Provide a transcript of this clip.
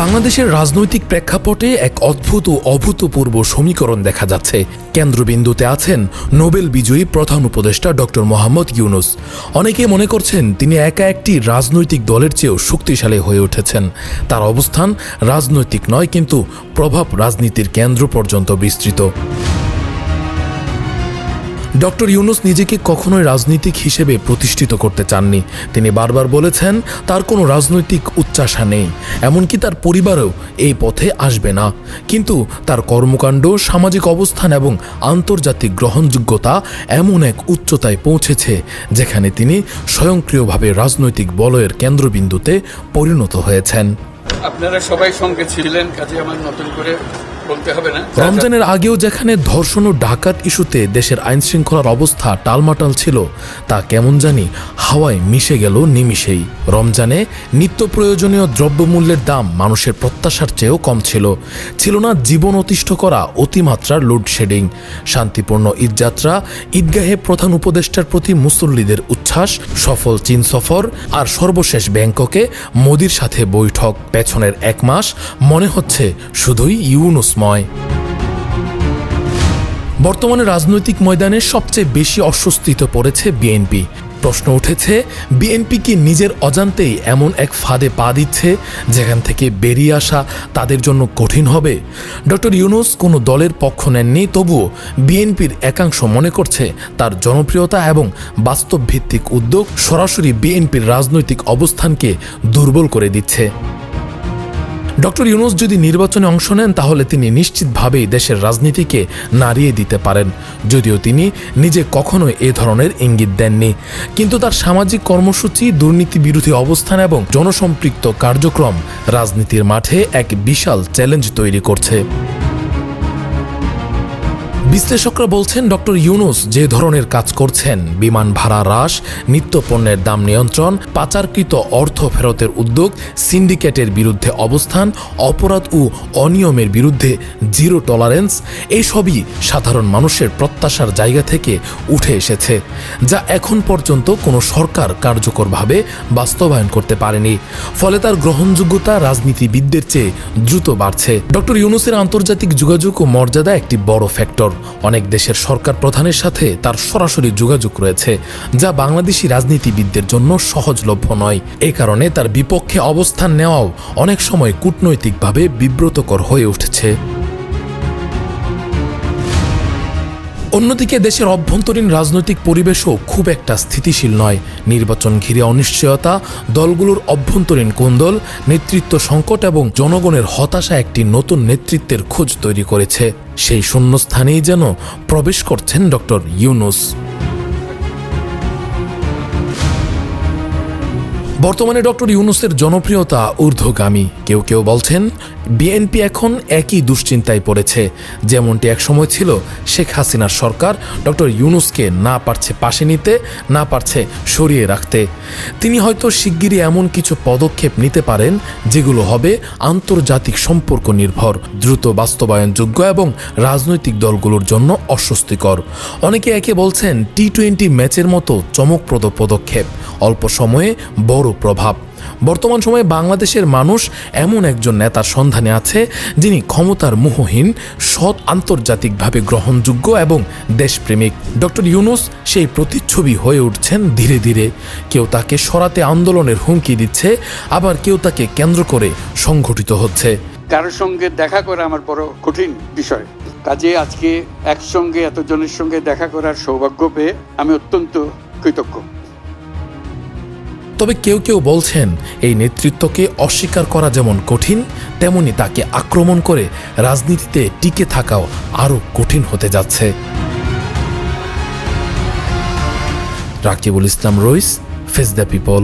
বাংলাদেশের রাজনৈতিক প্রেক্ষাপটে এক অদ্ভুত ও অভূতপূর্ব সমীকরণ দেখা যাচ্ছে। কেন্দ্রবিন্দুতে আছেন নোবেল বিজয়ী প্রধান উপদেষ্টা ডক্টর মোহাম্মদ ইউনুস। অনেকে মনে করছেন তিনি একা একটি রাজনৈতিক দলের চেয়েও শক্তিশালী হয়ে উঠেছেন। তার অবস্থান রাজনৈতিক নয়, কিন্তু প্রভাব রাজনীতির কেন্দ্র পর্যন্ত বিস্তৃত। ডক্টর ইউনুস নিজেকে কখনোই রাজনৈতিক হিসেবে প্রতিষ্ঠিত করতে চাননি। তিনি বারবার বলেছেন, তার কোনো রাজনৈতিক উচ্চাসা নেই, এমনকি তার পরিবারও এই পথে আসবে না। কিন্তু তার কর্মকাণ্ড, সামাজিক অবস্থান এবং আন্তর্জাতিক গ্রহণযোগ্যতা এমন এক উচ্চতায় পৌঁছেছে, যেখানে তিনি স্বয়ংক্রিয়ভাবে রাজনৈতিক বলয়ের কেন্দ্রবিন্দুতে পরিণত হয়েছেন। আপনারা সবাই সঙ্গে ছিলেন, কাজে আমার নতুন করে বলতে হবে না। রমজানের আগেও যেখানে ধর্ষণ ও ডাকাত ইস্যুতে দেশের আইন শৃঙ্খলার অবস্থা টালমাটাল ছিল, তা কেমন জানি হাওয়ায় মিশে গেল নিমিষেই রমজানে নিত্য প্রয়োজনীয় দ্রব্যমূল্যের দাম মানুষের প্রত্যাশার চেয়েও কম ছিল। ছিল না জীবন অতিষ্ঠ করা অতিমাত্রার লোডশেডিং। শান্তিপূর্ণ ঈদযাত্রা, ঈদগাহে প্রধান উপদেষ্টার প্রতি মুসল্লিদের উচ্ছ্বাস, সফল চীন সফর আর সর্বশেষ ব্যাংককে মোদির সাথে বৈঠক। পেছনের এক মাস মনে হচ্ছে শুধুই ইউনুসময় বর্তমানে রাজনৈতিক ময়দানে সবচেয়ে বেশি অস্বস্তিতে পড়েছে বিএনপি। প্রশ্ন উঠেছে, বিএনপি কি নিজের অজান্তেই এমন এক ফাঁদে পা দিচ্ছে, যেখান থেকে বেরিয়ে আসা তাদের জন্য কঠিন হবে? ডক্টর ইউনুস কোনো দলের পক্ষ নেননি, তবুও বিএনপির একাংশ মনে করছে তার জনপ্রিয়তা এবং বাস্তব ভিত্তিক উদ্যোগ সরাসরি বিএনপির রাজনৈতিক অবস্থানকে দুর্বল করে দিচ্ছে। ডক্টর ইউনুস যদি নির্বাচনে অংশ নেন, তাহলে তিনি নিশ্চিতভাবেই দেশের রাজনীতিকে নাড়িয়ে দিতে পারেন। যদিও তিনি নিজে কখনো এ ধরনের ইঙ্গিত দেননি। কিন্তু তার সামাজিক কর্মসূচি, দুর্নীতি বিরোধী অবস্থান এবং জনসম্পৃক্ত কার্যক্রম রাজনীতির মাঠে এক বিশাল চ্যালেঞ্জ তৈরি করছে। বিশ্লেষকরা বলছেন ডক্টর ইউনুস যে ধরনের কাজ করছেন, বিমান ভাড়া হ্রাস, নিত্যপণ্যের দাম নিয়ন্ত্রণ, পাচারকৃত অর্থ ফেরতের উদ্যোগ, সিন্ডিকেটের বিরুদ্ধে অবস্থান, অপরাধ ও অনিয়মের বিরুদ্ধে জিরো টলারেন্স এইসবই সাধারণ মানুষের প্রত্যাশার জায়গা থেকে উঠে এসেছে, যা এখন পর্যন্ত কোনো সরকার কার্যকরভাবে বাস্তবায়ন করতে পারেনি। ফলে তার গ্রহণযোগ্যতা রাজনীতিবিদদের চেয়ে দ্রুত বাড়ছে। ডক্টর ইউনুসের আন্তর্জাতিক যোগাযোগ ও মর্যাদা একটি বড় ফ্যাক্টর। অনেক দেশের সরকার প্রধানের সাথে তার সরাসরি যোগাযোগ রয়েছে, যা বাংলাদেশি রাজনীতিবিদদের জন্য সহজলভ্য নয়। এ কারণে তার বিপক্ষে অবস্থান নেওয়াও অনেক সময় কূটনৈতিকভাবে বিব্রতকর হয়ে উঠেছে। অন্যদিকে দেশের অভ্যন্তরীণ রাজনৈতিক পরিবেশও খুব একটা স্থিতিশীল নয়। নির্বাচন ঘিরে অনিশ্চয়তা, দলগুলোর অভ্যন্তরীণ কোন্দল, নেতৃত্ব সংকট এবং জনগণের হতাশা একটি নতুন নেতৃত্বের খোঁজ তৈরি করেছে। সেই শূন্যস্থানেই যেন প্রবেশ করছেন ডক্টর ইউনুস। বর্তমানে ডক্টর ইউনুসের জনপ্রিয়তা ঊর্ধ্বগামী। কেউ কেউ বলছেন, বিএনপি এখন একই দুশ্চিন্তায় পড়েছে। যেমনটি একসময় ছিল, শেখ হাসিনার সরকার ডক্টর ইউনুসকে না পারছে পাশে নিতে, না পারছে সরিয়ে রাখতে। তিনি হয়তো শিগগিরই এমন কিছু পদক্ষেপ নিতে পারেন, যেগুলো হবে আন্তর্জাতিক সম্পর্ক নির্ভর, দ্রুত বাস্তবায়নযোগ্য এবং রাজনৈতিক দলগুলোর জন্য অস্বস্তিকর। অনেকে একে বলছেন, টি টোয়েন্টি ম্যাচের মতো চমকপ্রদ পদক্ষেপ। অল্প সময়ে বড় প্রভাব। বর্তমান সময়ে বাংলাদেশের মানুষ এমন একজন নেতার সন্ধানে আছে, যিনি ক্ষমতার মোহহীন, সৎ আন্তর্জাতিকভাবে গ্রহণযোগ্য এবং দেশপ্রেমিক। ডক্টর ইউনুস সেই প্রতিচ্ছবি হয়ে উঠছেন ধীরে ধীরে। কেউ তাকে সরাতে আন্দোলনের হুমকি দিচ্ছে, আবার কেউ তাকে কেন্দ্র করে সংঘটিত হচ্ছে। কারোর সঙ্গে দেখা করা আমার বড় কঠিন বিষয়। কাজে আজকে একসঙ্গে, এতজনের সঙ্গে দেখা করার সৌভাগ্য পেয়ে আমি অত্যন্ত কৃতজ্ঞ। তবে কেউ কেউ বলছেন, এই নেতৃত্বকে অস্বীকার করা যেমন কঠিন, তেমনি তাকে আক্রমণ করে রাজনীতিতে টিকে থাকাও আরও কঠিন হতে যাচ্ছে। Rakibul Islam Rais, face the people.